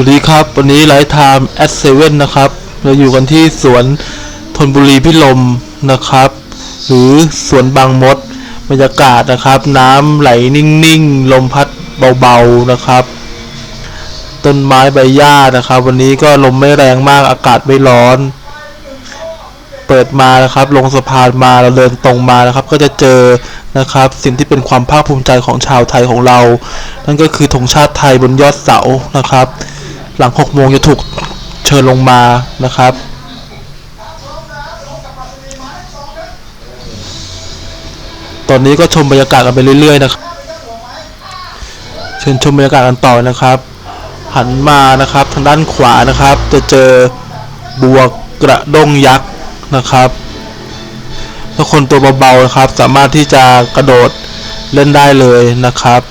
วัสดีครับ วันนี้ไลฟ์ไทม์แอดเซเว่นนะครับ เราอยู่กันที่สวนธนบุรีพิลมนะครับ หรือสวนบางมดบรรยากาศนะครับ น้ำไหลนิ่งๆ ลมพัดเบาๆนะครับ ต้นไม้ใบหญ้านะครับ วันนี้ก็ลมไม่แรงมากอากาศไม่ร้อน เปิดมานะครับ ลงสะพานมาเราเดินตรงมานะครับ ก็จะเจอนะครับ สิ่งที่เป็นความภาคภูมิใจของชาวไทยของเรา นั่นก็คือธงชาติไทยบนยอดเสานะครับ หลัง6โมงจะถูกเชิญลงมานะครับ ตอนนี้ก็ชมบรรยากาศกันไปเรื่อยๆนะครับ เชิญชมบรรยากาศกันต่อนะครับ หันมานะครับทางด้านขวานะครับ จะเจอบัวกระด้งยักษ์นะครับถ้าคนตัวเบาๆนะครับ สามารถที่จะกระโดดเล่นได้เลยนะครับ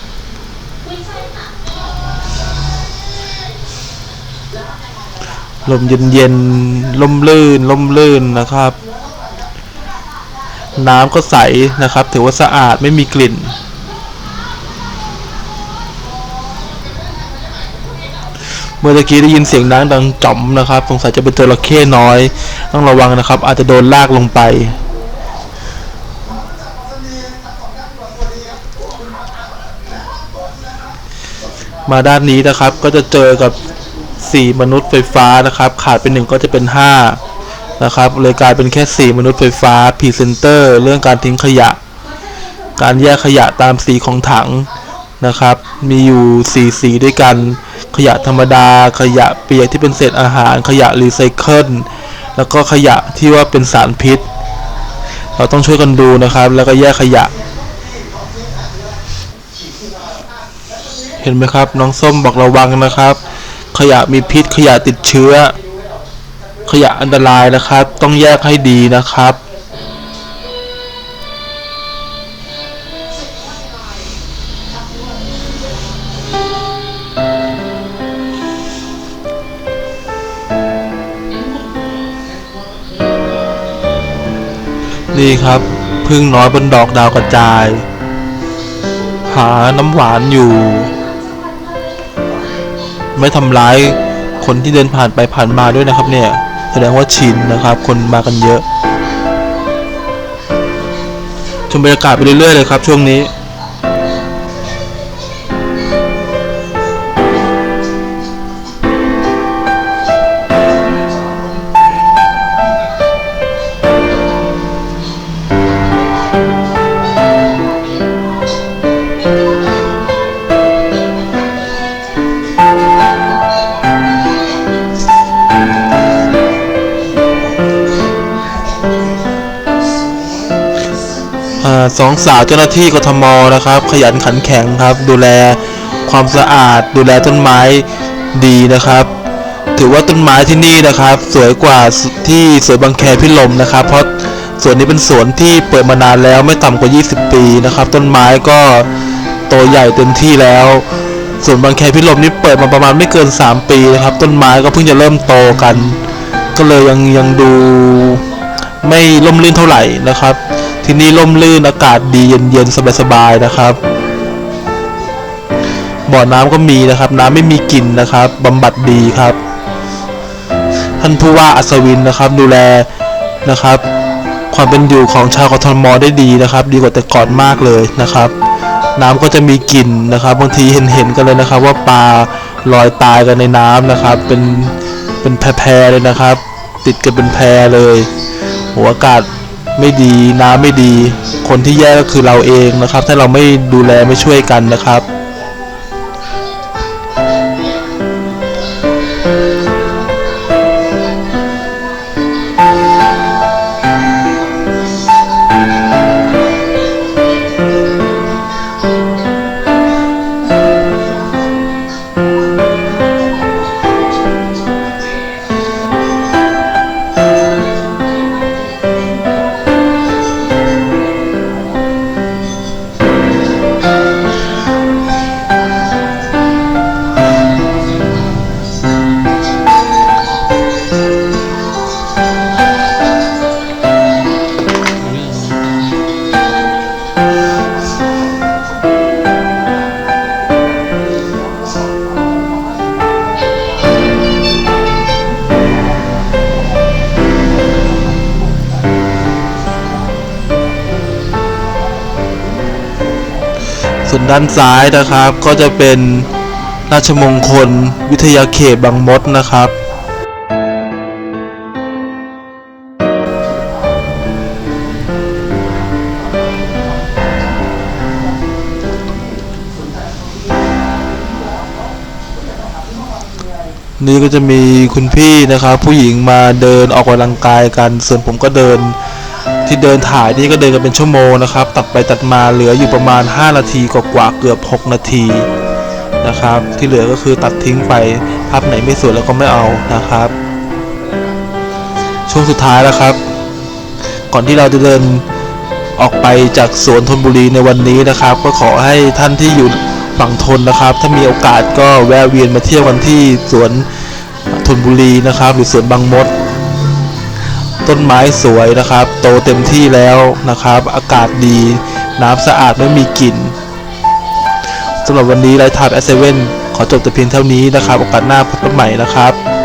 ลมเย็นๆลมลื่นลมลื่นนะครับ น้ำก็ใสนะครับ ถือว่าสะอาดไม่มีกลิ่น เมื่อตะกี้ได้ยินเสียงน้ำดังจ่อมนะครับ สงสัยจะเป็นจระเข้น้อย ต้องระวังนะครับ อาจจะโดนลากลงไปมาด้านนี้นะครับก็จะเจอกับ 4 มนุษย์ไฟฟ้านะครับ ขาดเป็นหนึ่งก็จะเป็น 5 นะครับเลยกลายเป็นแค่ 4 มนุษย์ไฟฟ้าพรีเซนเตอร์เรื่องการทิ้งขยะ การแยกขยะตามสีของถังนะครับ มีอยู่ 4 สีด้วยกัน ขยะธรรมดา ขยะเปียกที่เป็นเศษอาหาร ขยะรีไซเคิลแล้วก็ขยะที่ว่าเป็นสารพิษ เราต้องช่วยกันดูนะครับ แล้วก็แยกขยะ เห็นไหมครับ น้องส้มบอกระวังนะครับ ขยะมีพิษ ขยะติดเชื้อ ขยะอันตรายนะครับ ต้องแยกให้ดีนะครับ นี่ครับพึ่งน้อยบนดอกดาวกระจาย หาน้ำหวานอยู่ ไม่ทำร้ายคนที่เดินผ่านไปผ่านมาด้วยนะครับเนี่ยแสดงว่าชินนะครับ คนมากันเยอะ ชมบรรยากาศไปเรื่อยๆเลยครับช่วงนี้ สองสาวเจ้าหน้าที่กทมนะครับ ขยันขันแข็งครับ ดูแลความสะอาด ดูแลต้นไม้ดีนะครับ ถือว่าต้นไม้ที่นี่นะครับ สวยกว่าที่สวนบางแคพิลมนะครับ เพราะสวนนี้เป็นสวนที่เปิดมานานแล้วไม่ต่ำกว่า 20 ปีนะครับ ต้นไม้ก็โตใหญ่เต็มที่แล้วสวนบางแคพิลมนี่เปิดมาประมาณไม่เกิน 3 ปีนะครับ ต้นไม้ก็เพิ่งจะเริ่มโตกัน ก็เลยยังยังดูไม่ร่มรื่นเท่าไหร่นะครับ ที่นี่ร่มรื่นอากาศดีเย็นๆสบายๆนะครับ บ่อน้ำก็มีนะครับ น้ำไม่มีกลิ่นนะครับบำบัดดีครับ ท่านผู้ว่าอัศวินนะครับดูแลนะครับ ความเป็นอยู่ของชาวกทมได้ดีนะครับ ดีกว่าแต่ก่อนมากเลยนะครับ น้ำก็จะมีกลิ่นนะครับ บางทีเห็นๆกันเลยนะครับ ว่าปลาลอยตายกันในน้ำนะครับ เป็นเป็นแพรๆเลยนะครับ ติดกันเป็นแพรเลยโหอากาศ ไม่ดีน้ำไม่ดี คนที่แย่ก็คือเราเองนะครับ ถ้าเราไม่ดูแลไม่ช่วยกันนะครับ ส่วนด้านซ้ายนะครับก็จะเป็นราชมงคล วิทยาเขตบางมดนะครับ นี่ก็จะมีคุณพี่นะครับ ผู้หญิงมาเดินออกกำลังกายกัน ส่วนผมก็เดิน ที่เดินถ่ายนี่ก็เดินกันเป็นชั่วโมงนะครับ ตัดไปตัดมาเหลืออยู่ประมาณ 5 นาทีกว่าเกือบ 6 นาทีนะครับ ที่เหลือก็คือตัดทิ้งไปภาพไหนไม่สวยแล้วก็ไม่เอานะครับ ช่วงสุดท้ายแล้วครับ ก่อนที่เราจะเดินออกไปจากสวนธนบุรีในวันนี้นะครับ ก็ขอให้ท่านที่อยู่ฝั่งทนนะครับ ถ้ามีโอกาสก็แวะเวียนมาเที่ยวกันที่สวนธนบุรีนะครับ หรือสวนบางมด ต้นไม้สวยนะครับ โตเต็มที่แล้วนะครับ อากาศดี น้ำสะอาดไม่มีกลิ่นสำหรับวันนี้ไลท์ไทม์แอสเซเว่นขอจบแต่เพียงเท่านี้นะครับ โอกาสหน้าพบกันใหม่นะครับ